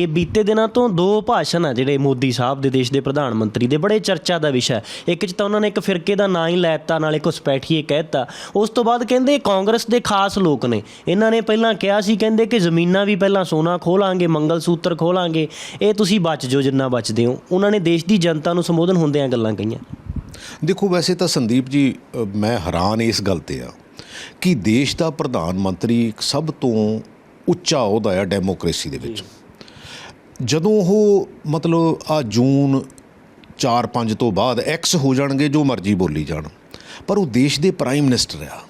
ਇਹ ਬੀਤੇ ਦਿਨਾਂ ਤੋਂ ਦੋ ਭਾਸ਼ਣ ਆ ਜਿਹੜੇ ਮੋਦੀ ਸਾਹਿਬ ਦੇ ਦੇਸ਼ ਦੇ ਪ੍ਰਧਾਨ ਮੰਤਰੀ ਦੇ, ਬੜੇ ਚਰਚਾ ਦਾ ਵਿਸ਼ਾ ਇੱਕ ਚ ਤਾਂ ਉਹਨਾਂ ਨੇ ਇੱਕ ਫਿਰਕੇ ਦਾ ਨਾਂ ਹੀ ਲੈ ਦਿੱਤਾ, ਨਾਲੇ ਘੁਸਪੈਠੀਏ ਕਹਿਤਾ ਉਸ ਤੋਂ ਬਾਅਦ ਕਹਿੰਦੇ ਕਾਂਗਰਸ ਦੇ ਖਾਸ ਲੋਕ ਨੇ। ਇਹਨਾਂ ਨੇ ਪਹਿਲਾਂ ਕਿਹਾ ਸੀ, ਕਹਿੰਦੇ ਕਿ ਜ਼ਮੀਨਾਂ ਵੀ ਪਹਿਲਾਂ ਸੋਨਾ ਖੋਲਾਂਗੇ, ਮੰਗਲ ਸੂਤਰ ਖੋਲਾਂਗੇ। ਇਹ ਤੁਸੀਂ ਬਚ ਜੋ ਜਿੰਨਾ ਬਚਦੇ ਹੋ। ਉਹਨਾਂ ਨੇ ਦੇਸ਼ ਦੀ ਜਨਤਾ ਨੂੰ ਸੰਬੋਧਨ ਹੁੰਦਿਆਂ ਗੱਲਾਂ ਕਹੀਆਂ। ਦੇਖੋ, ਵੈਸੇ ਤਾਂ ਸੰਦੀਪ ਜੀ ਮੈਂ ਹੈਰਾਨ ਇਸ ਗੱਲ ਤੇ ਆ ਕਿ ਦੇਸ਼ ਦਾ ਪ੍ਰਧਾਨ ਮੰਤਰੀ ਸਭ ਤੋਂ ਉੱਚਾ ਅਹੁਦਾ ਆ ਡੈਮੋਕ੍ਰੇਸੀ ਦੇ ਵਿੱਚ। ਜਦੋਂ ਉਹ ਮਤਲਬ ਆ ਜੂਨ 4-5 ਤੋਂ ਬਾਅਦ ਐਕਸ ਹੋ ਜਾਣਗੇ, ਜੋ ਮਰਜ਼ੀ ਬੋਲੀ ਜਾਣ। ਪਰ ਉਹ ਦੇਸ਼ ਦੇ ਪ੍ਰਾਈਮ ਮਿਨਿਸਟਰ ਆ।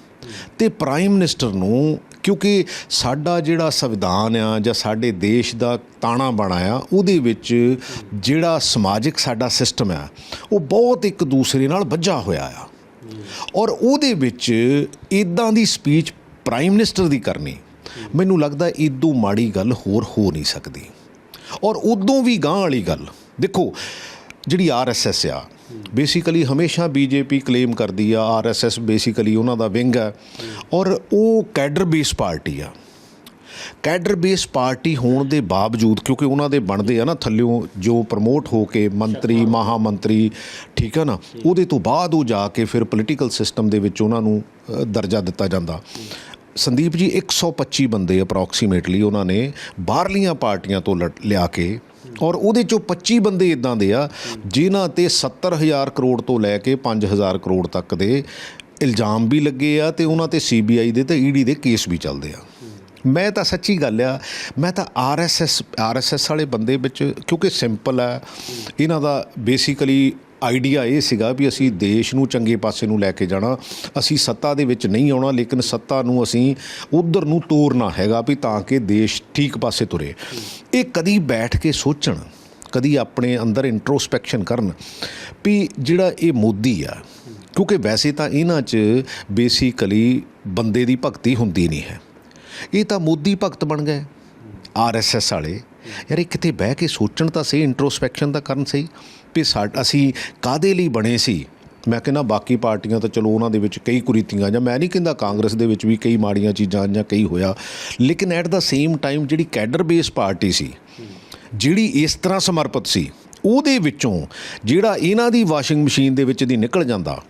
ਤੇ ਪ੍ਰਾਈਮ ਮਿਨਿਸਟਰ ਨੂੰ ਕਿਉਂਕਿ ਸਾਡਾ ਜਿਹੜਾ ਸੰਵਿਧਾਨ ਆ ਜਾਂ ਸਾਡੇ ਦੇਸ਼ ਦਾ ਤਾਣਾ ਬਾਣਾ ਆ, ਉਹਦੇ ਵਿੱਚ ਜਿਹੜਾ ਸਮਾਜਿਕ ਸਾਡਾ ਸਿਸਟਮ ਆ, ਉਹ ਬਹੁਤ ਇੱਕ ਦੂਸਰੇ ਨਾਲ ਵੱਜਾ ਹੋਇਆ ਆ। ਔਰ ਉਹਦੇ ਵਿੱਚ ਇਦਾਂ ਦੀ ਸਪੀਚ ਪ੍ਰਾਈਮ ਮਿਨਿਸਟਰ ਦੀ ਕਰਨੀ, ਮੈਨੂੰ ਲੱਗਦਾ ਇਦੋਂ ਮਾੜੀ ਗੱਲ ਹੋਰ ਹੋ ਨਹੀਂ ਸਕਦੀ। ਔਰ ਉਦੋਂ ਵੀ ਗਾਂ ਵਾਲੀ ਗੱਲ। ਦੇਖੋ ਜਿਹੜੀ ਆਰਐਸਐਸ ਆ ਬੇਸਿਕਲੀ ਹਮੇਸ਼ਾ ਬੀਜੇਪੀ ਕਲੇਮ ਕਰਦੀ ਆ ਆਰਐਸਐਸ ਬੇਸਿਕਲੀ ਉਹਨਾਂ ਦਾ ਵਿੰਗ ਹੈ ਔਰ ਉਹ ਕੈਡਰ ਬੇਸ ਪਾਰਟੀ ਆ। ਕੈਡਰ ਬੇਸ ਪਾਰਟੀ ਹੋਣ ਦੇ ਬਾਵਜੂਦ ਕਿਉਂਕਿ ਉਹਨਾਂ ਦੇ ਬਣਦੇ ਆ ਨਾ ਥੱਲਿਓਂ ਜੋ ਪ੍ਰਮੋਟ ਹੋ ਕੇ ਮੰਤਰੀ ਮਹਾ ਮੰਤਰੀ ਠੀਕ ਹੈ ਨਾ ਉਹਦੇ ਤੋਂ ਬਾਅਦ ਉਹ ਜਾ ਕੇ ਫਿਰ ਪੋਲੀਟੀਕਲ ਸਿਸਟਮ ਦੇ ਵਿੱਚ ਉਹਨਾਂ ਨੂੰ ਦਰਜਾ ਦਿੱਤਾ ਜਾਂਦਾ। ਸੰਦੀਪ ਜੀ 125 ਬੰਦੇ ਅਪਰੋਕਸੀਮੇਟਲੀ ਉਹਨਾਂ ਨੇ ਬਾਹਰਲੀਆਂ ਪਾਰਟੀਆਂ ਤੋਂ ਲੜ- ਲਿਆ ਕੇ ਔਰ ਉਹਦੇ ਚੋਂ 25 ਬੰਦੇ ਇਦਾਂ ਦੇ ਆ ਜਿਨ੍ਹਾਂ ਤੇ 70000 ਕਰੋੜ ਤੋਂ ਲੈ ਕੇ 5000 ਕਰੋੜ ਤੱਕ ਦੇ ਇਲਜ਼ਾਮ ਵੀ ਲੱਗੇ ਆ ਤੇ ਉਹਨਾਂ ਤੇ ਸੀਬੀਆਈ ਦੇ ਤੇ ਈਡੀ ਦੇ ਕੇਸ ਵੀ ਚੱਲਦੇ ਆ। ਮੈਂ ਤਾਂ ਸੱਚੀ ਗੱਲ ਆ, ਮੈਂ ਤਾਂ ਆਰਐਸਐਸ ਆਰਐਸਐਸ ਵਾਲੇ ਬੰਦੇ ਵਿੱਚ ਕਿਉਂਕਿ ਸਿੰਪਲ ਆ, ਇਹਨਾਂ ਦਾ ਬੇਸਿਕਲੀ ਆਈਡੀਆ ਇਹ ਸੀਗਾ ਵੀ ਅਸੀਂ ਦੇਸ਼ ਨੂੰ ਚੰਗੇ ਪਾਸੇ ਨੂੰ ਲੈ ਕੇ ਜਾਣਾ। ਅਸੀਂ ਸੱਤਾ ਦੇ ਵਿੱਚ ਨਹੀਂ ਆਉਣਾ, ਲੇਕਿਨ ਸੱਤਾ ਨੂੰ ਅਸੀਂ ਉਧਰ ਨੂੰ ਤੋਰਨਾ ਹੈਗਾ ਵੀ ਤਾਂ ਕਿ ਦੇਸ਼ ਠੀਕ ਪਾਸੇ ਤੁਰੇ। ਇਹ ਕਦੀ ਬੈਠ ਕੇ ਸੋਚਣ, ਕਦੀ ਆਪਣੇ ਅੰਦਰ ਇੰਟਰੋਸਪੈਕਸ਼ਨ ਕਰਨ ਵੀ ਜਿਹੜਾ ਇਹ ਮੋਦੀ ਆ, ਕਿਉਂਕਿ ਵੈਸੇ ਤਾਂ ਇਹਨਾਂ 'ਚ ਬੇਸਿਕਲੀ ਬੰਦੇ ਦੀ ਭਗਤੀ ਹੁੰਦੀ ਨਹੀਂ ਹੈ। ਇਹ ਤਾਂ ਮੋਦੀ ਭਗਤ ਬਣ ਗਏ ਆਰਐਸਐਸ ਵਾਲੇ। ਯਾਰ ਇਹ ਕਿਤੇ ਬਹਿ ਕੇ ਸੋਚਣ ਤਾਂ ਸਹੀ ਇੰਟਰੋਸਪੈਕਸ਼ਨ ਤਾਂ ਕਰਨ ਸਹੀ, ਵੀ ਸਾਡ, ਅਸੀਂ ਕਾਦੇ ਲਈ ਬਣੇ ਸੀ? ਮੈਂ ਕਹਿੰਦਾ ਬਾਕੀ ਪਾਰਟੀਆਂ ਤਾਂ ਚਲੋ ਉਹਨਾਂ ਦੇ ਵਿੱਚ ਕਈ ਕੁਰੀਤੀਆਂ ਜਾਂ ਮੈਂ ਨਹੀਂ ਕਹਿੰਦਾ ਕਾਂਗਰਸ ਦੇ ਵਿੱਚ ਵੀ ਕਈ ਮਾੜੀਆਂ ਚੀਜ਼ਾਂ ਜਾਂ ਕਈ ਹੋਇਆ, ਲੇਕਿਨ ਐਟ ਦਾ ਸੇਮ ਟਾਈਮ ਜਿਹੜੀ ਕੈਡਰ ਬੇਸ ਪਾਰਟੀ ਸੀ, ਜਿਹੜੀ ਇਸ ਤਰ੍ਹਾਂ ਸਮਰਪਿਤ ਸੀ, ਉਹਦੇ ਵਿੱਚੋਂ ਜਿਹੜਾ ਇਹਨਾਂ ਦੀ ਵਾਸ਼ਿੰਗ ਮਸ਼ੀਨ ਦੇ ਵਿੱਚ ਦੀ ਨਿਕਲ ਜਾਂਦਾ,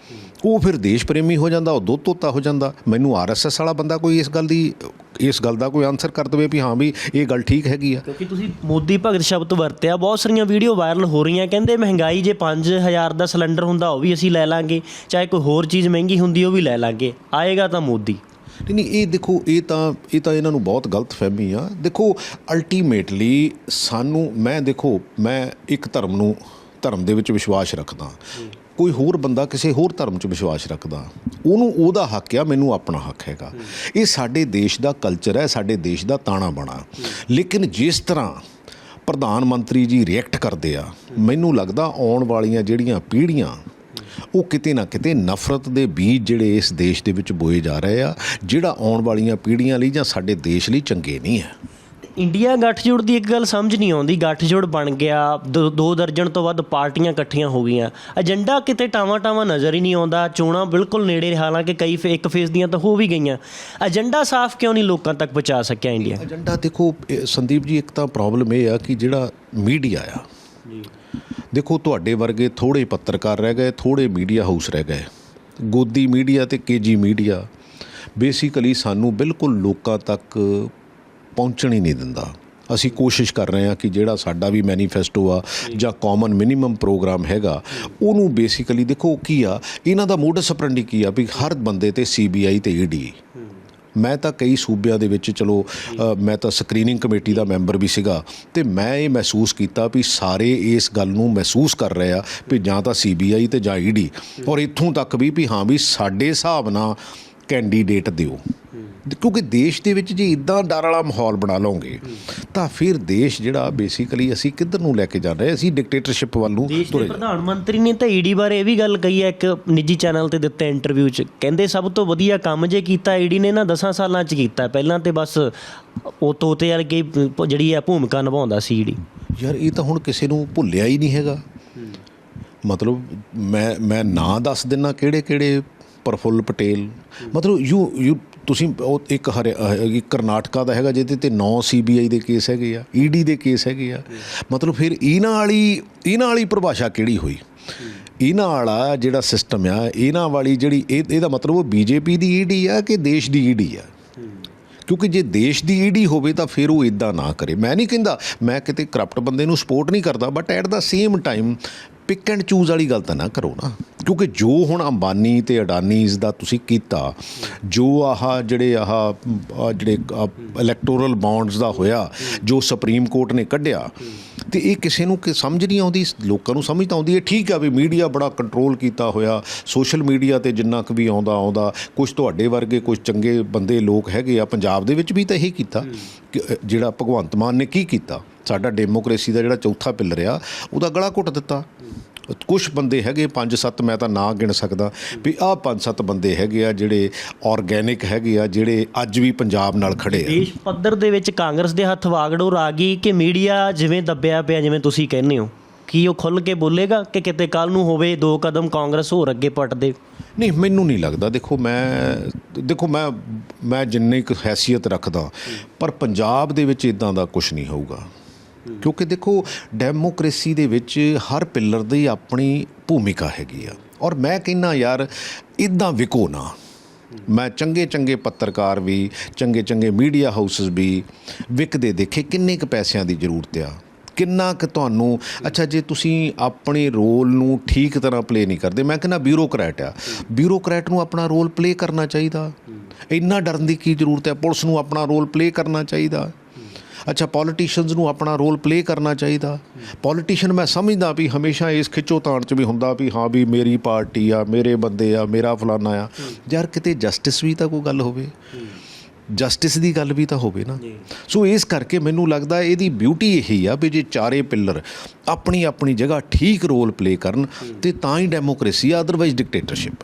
ਉਹ ਫਿਰ ਦੇਸ਼ ਪ੍ਰੇਮੀ ਹੋ ਜਾਂਦਾ, ਉਹ ਦੁੱਧ ਤੋਤਾ ਹੋ ਜਾਂਦਾ। ਮੈਨੂੰ ਆਰਐਸਐਸ ਵਾਲਾ ਬੰਦਾ ਕੋਈ ਇਸ ਗੱਲ ਦੀ ਇਸ ਗੱਲ ਦਾ ਕੋਈ ਆਨਸਰ ਕਰ ਦਵੇ ਵੀ ਹਾਂ ਵੀ ਇਹ ਗੱਲ ਠੀਕ ਹੈਗੀ ਆ। ਕਿਉਂਕਿ ਤੁਸੀਂ ਮੋਦੀ ਭਗਤ ਸ਼ਬਦ ਵਰਤਿਆ ਬਹੁਤ ਸਾਰੀਆਂ ਵੀਡੀਓ ਵਾਇਰਲ ਹੋ ਰਹੀਆਂ ਕਹਿੰਦੇ ਮਹਿੰਗਾਈ ਜੇ 5000 ਦਾ ਸਿਲੰਡਰ ਹੁੰਦਾ ਉਹ ਵੀ ਅਸੀਂ ਲੈ ਲਾਂਗੇ ਚਾਹੇ ਕੋਈ ਹੋਰ ਚੀਜ਼ ਮਹਿੰਗੀ ਹੁੰਦੀ ਉਹ ਵੀ ਲੈ ਲਾਂਗੇ ਆਏਗਾ ਤਾਂ ਮੋਦੀ। ਨਹੀਂ ਨਹੀਂ ਇਹ ਦੇਖੋ ਇਹ ਤਾਂ ਇਹ ਤਾਂ ਇਹਨਾਂ ਨੂੰ ਬਹੁਤ ਗਲਤ ਫਹਿਮੀ ਆ। ਦੇਖੋ ਅਲਟੀਮੇਟਲੀ ਸਾਨੂੰ ਮੈਂ ਦੇਖੋ ਮੈਂ ਇੱਕ ਧਰਮ ਨੂੰ ਧਰਮ ਦੇ ਵਿੱਚ ਵਿਸ਼ਵਾਸ ਰੱਖਦਾ। ਕੋਈ ਹੋਰ ਬੰਦਾ ਕਿਸੇ ਹੋਰ ਧਰਮ 'ਚ ਵਿਸ਼ਵਾਸ ਰੱਖਦਾ, ਉਹਨੂੰ ਉਹਦਾ ਹੱਕ ਆ, ਮੈਨੂੰ ਆਪਣਾ ਹੱਕ ਹੈਗਾ। ਇਹ ਸਾਡੇ ਦੇਸ਼ ਦਾ ਕਲਚਰ ਹੈ, ਸਾਡੇ ਦੇਸ਼ ਦਾ ਤਾਣਾ ਬਣਾ। ਲੇਕਿਨ ਜਿਸ ਤਰ੍ਹਾਂ ਪ੍ਰਧਾਨ ਮੰਤਰੀ ਜੀ ਰਿਐਕਟ ਕਰਦੇ ਆ, ਮੈਨੂੰ ਲੱਗਦਾ ਆਉਣ ਵਾਲੀਆਂ ਜਿਹੜੀਆਂ ਪੀੜ੍ਹੀਆਂ, ਉਹ ਕਿਤੇ ਨਾ ਕਿਤੇ ਨਫ਼ਰਤ ਦੇ ਬੀਜ ਜਿਹੜੇ ਇਸ ਦੇਸ਼ ਦੇ ਵਿੱਚ ਬੋਏ ਜਾ ਰਹੇ ਆ, ਜਿਹੜਾ ਆਉਣ ਵਾਲੀਆਂ ਪੀੜ੍ਹੀਆਂ ਲਈ ਜਾਂ ਸਾਡੇ ਦੇਸ਼ ਲਈ ਚੰਗੇ ਨਹੀਂ ਹੈ। ਇੰਡੀਆ ਗੱਠਜੋੜ ਦੀ ਇੱਕ ਗੱਲ ਸਮਝ ਨਹੀਂ ਆਉਂਦੀ। ਗੱਠਜੋੜ ਬਣ ਗਿਆ, ਦੋ ਦੋ ਦਰਜਨ ਤੋਂ ਵੱਧ ਪਾਰਟੀਆਂ ਇਕੱਠੀਆਂ ਹੋ ਗਈਆਂ। ਏਜੰਡਾ ਕਿਤੇ ਟਾਵਾਂ ਟਾਵਾਂ ਨਜ਼ਰ ਹੀ ਨਹੀਂ ਆਉਂਦਾ, ਚੋਣਾਂ ਬਿਲਕੁਲ ਨੇੜੇ, ਹਾਲਾਂਕਿ ਕਈ ਫੇ- ਇੱਕ ਫੇਸ ਦੀਆਂ ਤਾਂ ਹੋ ਵੀ ਗਈਆਂ। ਏਜੰਡਾ ਸਾਫ਼ ਕਿਉਂ ਨਹੀਂ ਲੋਕਾਂ ਤੱਕ ਪਹੁੰਚਾ ਸਕਿਆ ਇੰਡੀਆ? ਏਜੰਡਾ ਦੇਖੋ, ਇਹ ਸੰਦੀਪ ਜੀ, ਇੱਕ ਤਾਂ ਪ੍ਰੋਬਲਮ ਇਹ ਆ ਕਿ ਜਿਹੜਾ ਮੀਡੀਆ ਆ, ਦੇਖੋ ਤੁਹਾਡੇ ਵਰਗੇ ਥੋੜੇ ਪੱਤਰਕਾਰ ਰਹਿ ਗਏ ਥੋੜੇ ਮੀਡੀਆ ਹਾਊਸ ਰਹਿ ਗਏ। ਗੋਦੀ ਮੀਡੀਆ ਤੇ ਕੇਜੀ ਮੀਡੀਆ, ਬੇਸਿਕਲੀ ਸਾਨੂੰ ਬਿਲਕੁਲ ਲੋਕਾਂ ਤੱਕ ਪਹੁੰਚਣ ਹੀ ਨਹੀਂ ਦਿੰਦਾ। ਅਸੀਂ ਕੋਸ਼ਿਸ਼ ਕਰ ਰਹੇ ਹਾਂ ਕਿ ਜਿਹੜਾ ਸਾਡਾ ਵੀ ਮੈਨੀਫੈਸਟੋ ਆ ਜਾਂ ਕਾਮਨ ਮਿਨੀਮਮ ਪ੍ਰੋਗਰਾਮ ਹੈਗਾ, ਉਹਨੂੰ ਬੇਸਿਕਲੀ ਦੇਖੋ ਕੀ ਆ, ਇਹਨਾਂ ਦਾ ਮੋਡਸ ਆਪਰੈਂਡੀ ਕੀ ਆ ਵੀ ਹਰ ਬੰਦੇ ਤੇ ਸੀਬੀਆਈ ਤੇ ਈਡੀ ਮੈਂ ਤਾਂ ਕਈ ਸੂਬਿਆਂ ਦੇ ਵਿੱਚ ਚਲੋ ਮੈਂ ਤਾਂ ਸਕਰੀਨਿੰਗ ਕਮੇਟੀ ਦਾ ਮੈਂਬਰ ਵੀ ਸੀਗਾ ਤੇ ਮੈਂ ਇਹ ਮਹਿਸੂਸ ਕੀਤਾ ਵੀ ਸਾਰੇ ਇਸ ਗੱਲ ਨੂੰ ਮਹਿਸੂਸ ਕਰ ਰਹੇ ਆ ਵੀ ਜਾਂ ਤਾਂ ਸੀਬੀਆਈ ਤੇ ਜਾਂ ਈਡੀ ਔਰ ਇੱਥੋਂ ਤੱਕ ਵੀ ਵੀ ਹਾਂ ਵੀ ਸਾਡੇ ਹਿਸਾਬ ਨਾਲ ਕੈਂਡੀਡੇਟ ਦਿਓ। ਕਿਉਂਕਿ ਦੇਸ਼ ਦੇ ਵਿੱਚ ਜੇ ਇਦਾਂ ਡਰ ਵਾਲਾ ਮਾਹੌਲ ਬਣਾ ਲਓਗੇ ਤਾਂ ਫਿਰ ਦੇਸ਼ ਜਿਹੜਾ ਬੇਸਿਕਲੀ ਅਸੀਂ ਕਿੱਧਰ ਨੂੰ ਲੈ ਕੇ ਜਾ ਰਹੇ? ਅਸੀਂ ਡਿਕਟੇਟਰਸ਼ਿਪ ਵੱਲ ਨੂੰ ਤੁਰੇ ਪ੍ਰਧਾਨ ਮੰਤਰੀ ਨੇ ਤਾਂ ਈਡੀ ਬਾਰੇ ਇਹ ਵੀ ਗੱਲ ਕਹੀ ਹੈ ਇੱਕ ਨਿੱਜੀ ਚੈਨਲ ਤੇ ਦਿੱਤੇ ਇੰਟਰਵਿਊ 'ਚ। ਕਹਿੰਦੇ ਸਭ ਤੋਂ ਵਧੀਆ ਕੰਮ ਜੇ ਕੀਤਾ ਈਡੀ ਨੇ ਨਾ 10 ਸਾਲਾਂ 'ਚ ਕੀਤਾ। ਪਹਿਲਾਂ ਤੇ ਬਸ ਉਹ ਤੋਤੇ ਵਰਗੀ ਜਿਹੜੀ ਆ ਭੂਮਿਕਾ ਨਿਭਾਉਂਦਾ ਸੀ ਈਡੀ ਯਾਰ ਇਹ ਤਾਂ ਹੁਣ ਕਿਸੇ ਨੂੰ ਭੁੱਲਿਆ ਹੀ ਨਹੀਂ ਹੈਗਾ। ਮਤਲਬ ਮੈਂ ਮੈਂ ਨਾਂ ਦੱਸ ਦਿੰਨਾ ਕਿਹੜੇ ਕਿਹੜੇ ਪ੍ਰਫੁੱਲ ਪਟੇਲ। ਮਤਲਬ ਯੂ ਯੂ ਤੁਸੀਂ ਉਹ ਇੱਕ ਹਰਿ ਇੱਕ ਕਰਨਾਟਕਾ ਦਾ ਹੈਗਾ, ਜਿਹਦੇ ਤੇ 9 ਸੀਬੀਆਈ ਦੇ ਕੇਸ ਹੈਗੇ ਆ ਈਡੀ ਦੇ ਕੇਸ ਹੈਗੇ ਆ। ਮਤਲਬ ਫਿਰ ਇਹਨਾਂ ਵਾਲੀ ਇਹਨਾਂ ਵਾਲੀ ਪਰਿਭਾਸ਼ਾ ਕਿਹੜੀ ਹੋਈ? ਇਹਨਾਂ ਵਾਲਾ ਜਿਹੜਾ ਸਿਸਟਮ ਆ, ਇਹਨਾਂ ਵਾਲੀ ਜਿਹੜੀ, ਇਹ ਇਹਦਾ ਮਤਲਬ ਉਹ ਬੀਜੇਪੀ ਦੀ ਈਡੀ ਆ ਕਿ ਦੇਸ਼ ਦੀ ਈਡੀ ਆ? ਕਿਉਂਕਿ ਜੇ ਦੇਸ਼ ਦੀ ਈਡੀ ਹੋਵੇ ਤਾਂ ਫਿਰ ਉਹ ਇਦਾਂ ਨਾ ਕਰੇ। ਮੈਂ ਨਹੀਂ ਕਹਿੰਦਾ, ਮੈਂ ਕਿਤੇ ਕਰਪਟ ਬੰਦੇ ਨੂੰ ਸਪੋਰਟ ਨਹੀਂ ਕਰਦਾ but at the same time pick and choose ਵਾਲੀ ਗੱਲ ਤਾਂ ਨਾ ਕਰੋ ਨਾ। ਕਿਉਂਕਿ ਜੋ ਹੁਣ ਅੰਬਾਨੀ ਤੇ ਅਡਾਨੀਜ਼ ਦਾ ਤੁਸੀਂ ਕੀਤਾ ਜੋ ਆਹ ਜਿਹੜੇ ਆਹ ਜਿਹੜੇ ਇਲੈਕਟੋਰਲ ਬੌਂਡਸ ਦਾ ਹੋਇਆ ਜੋ ਸੁਪਰੀਮ ਕੋਰਟ ਨੇ ਕੱਢਿਆ ਤੇ ਇਹ ਕਿਸੇ ਨੂੰ ਕਿ ਸਮਝ ਨਹੀਂ ਆਉਂਦੀ ਲੋਕਾਂ ਨੂੰ ਸਮਝ ਤਾਂ ਆਉਂਦੀ ਹੈ ਠੀਕ ਆ ਵੀ ਮੀਡੀਆ ਬੜਾ ਕੰਟਰੋਲ ਕੀਤਾ ਹੋਇਆ ਸੋਸ਼ਲ ਮੀਡੀਆ ਤੇ ਜਿੰਨਾ ਕੁ ਵੀ ਆਉਂਦਾ ਆਉਂਦਾ ਕੁਝ ਤੁਹਾਡੇ ਵਰਗੇ ਕੁਝ ਚੰਗੇ ਬੰਦੇ ਲੋਕ ਹੈਗੇ ਆ ਪੰਜਾਬ ਦੇ ਵਿੱਚ ਵੀ ਤਾਂ ਇਹੀ ਕੀਤਾ ਕਿ, ਜਿਹੜਾ ਭਗਵੰਤ ਮਾਨ ਨੇ ਕੀ ਕੀਤਾ? ਸਾਡਾ ਡੈਮੋਕ੍ਰੇਸੀ ਦਾ ਜਿਹੜਾ ਚੌਥਾ ਪਿੱਲਰ ਆ ਉਹਦਾ ਗਲਾ ਘੁੱਟ ਦਿੱਤਾ। ਕੁਝ ਬੰਦੇ ਹੈਗੇ 5-7 ਮੈਂ ਤਾਂ ਨਾਂ ਗਿਣ ਸਕਦਾ ਵੀ ਆਹ 5-7 ਬੰਦੇ ਹੈਗੇ ਆ ਜਿਹੜੇ ਆਰਗੈਨਿਕ ਹੈਗੇ ਆ ਜਿਹੜੇ ਅੱਜ ਵੀ ਪੰਜਾਬ ਨਾਲ ਖੜੇ ਆ। ਦੇਸ਼ ਪੱਧਰ ਦੇ ਵਿੱਚ ਕਾਂਗਰਸ ਦੇ ਹੱਥ ਵਾਗੜੋਰ ਆ ਗਈ ਕਿ ਮੀਡੀਆ ਜਿਵੇਂ ਦੱਬਿਆ ਪਿਆ ਜਿਵੇਂ ਤੁਸੀਂ ਕਹਿੰਦੇ ਹੋ ਕੀ ਉਹ ਖੁੱਲ ਕੇ ਬੋਲੇਗਾ ਕਿ ਕਿਤੇ ਕੱਲ ਨੂੰ ਹੋਵੇ ਦੋ ਕਦਮ ਕਾਂਗਰਸ ਹੋਰ ਅੱਗੇ ਪੱਟ ਦੇ ਨਹੀਂ ਮੈਨੂੰ ਨਹੀਂ ਲੱਗਦਾ। ਦੇਖੋ ਮੈਂ ਦੇਖੋ ਮੈਂ ਮੈਂ ਜਿੰਨੀ ਕੁ ਹੈਸੀਅਤ ਰੱਖਦਾ ਪਰ ਪੰਜਾਬ ਦੇ ਵਿੱਚ ਇਦਾਂ ਦਾ ਕੁਝ ਨਹੀਂ ਹੋਊਗਾ। ਕਿਉਂਕਿ ਦੇਖੋ ਡੈਮੋਕ੍ਰੇਸੀ ਦੇ ਵਿੱਚ ਹਰ ਪਿੱਲਰ ਦੀ ਆਪਣੀ ਭੂਮਿਕਾ ਹੈਗੀ ਆ। ਔਰ ਮੈਂ ਕਹਿੰਨਾ ਯਾਰ ਇਦਾਂ ਵਿਕੋ ਨਾ। ਮੈਂ ਚੰਗੇ ਚੰਗੇ ਪੱਤਰਕਾਰ ਵੀ ਚੰਗੇ ਚੰਗੇ ਮੀਡੀਆ ਹਾਊਸਸ ਵੀ ਵਿਕਦੇ ਦੇਖੇ, ਕਿੰਨੇ ਕੁ ਪੈਸਿਆਂ ਦੀ ਜ਼ਰੂਰਤ ਆ। ਕਿੰਨਾ ਕੁ ਤੁਹਾਨੂੰ, ਅੱਛਾ, ਜੇ ਤੁਸੀਂ ਆਪਣੇ ਰੋਲ ਨੂੰ ਠੀਕ ਤਰ੍ਹਾਂ ਪਲੇ ਨਹੀਂ ਕਰਦੇ, ਮੈਂ ਕਹਿੰਦਾ ਬਿਊਰੋਕਰੈਟ ਆ। ਬਿਊਰੋਕਰੈਟ ਨੂੰ ਆਪਣਾ ਰੋਲ ਪਲੇ ਕਰਨਾ ਚਾਹੀਦਾ। ਇੰਨਾ ਡਰਨ ਦੀ ਕੀ ਜ਼ਰੂਰਤ ਹੈ? ਪੁਲਿਸ ਨੂੰ ਆਪਣਾ ਰੋਲ ਪਲੇ ਕਰਨਾ ਚਾਹੀਦਾ। ਅੱਛਾ ਪੋਲੀਟੀਸ਼ੀਅਨਸ ਨੂੰ ਆਪਣਾ ਰੋਲ ਪਲੇ ਕਰਨਾ ਚਾਹੀਦਾ। ਪੋਲੀਟੀਸ਼ੀਅਨ ਮੈਂ ਸਮਝਦਾ ਵੀ ਹਮੇਸ਼ਾ ਇਸ ਖਿੱਚੋਤਾਣ ਚ ਵੀ ਹੁੰਦਾ ਵੀ ਹਾਂ ਵੀ ਮੇਰੀ ਪਾਰਟੀ ਆ ਮੇਰੇ ਬੰਦੇ ਆ ਮੇਰਾ ਫਲਾਨਾ ਆ। ਯਾਰ ਕਿਤੇ ਜਸਟਿਸ ਵੀ ਤਾਂ ਕੋਈ ਗੱਲ ਹੋਵੇ। ਜਸਟਿਸ ਦੀ ਗੱਲ ਵੀ ਤਾਂ ਹੋਵੇ ਨਾ। ਸੋ ਇਸ ਕਰਕੇ ਮੈਨੂੰ ਲੱਗਦਾ ਇਹਦੀ ਬਿਊਟੀ ਇਹੀ ਆ ਵੀ ਜੇ ਚਾਰੇ ਪਿੱਲਰ ਆਪਣੀ ਆਪਣੀ ਜਗ੍ਹਾ ਠੀਕ ਰੋਲ ਪਲੇ ਕਰਨ ਤੇ ਤਾਂ ਹੀ ਡੈਮੋਕ੍ਰੇਸੀ ਆ ਅਦਰਵਾਈਜ਼ ਡਿਕਟੇਟਰਸ਼ਿਪ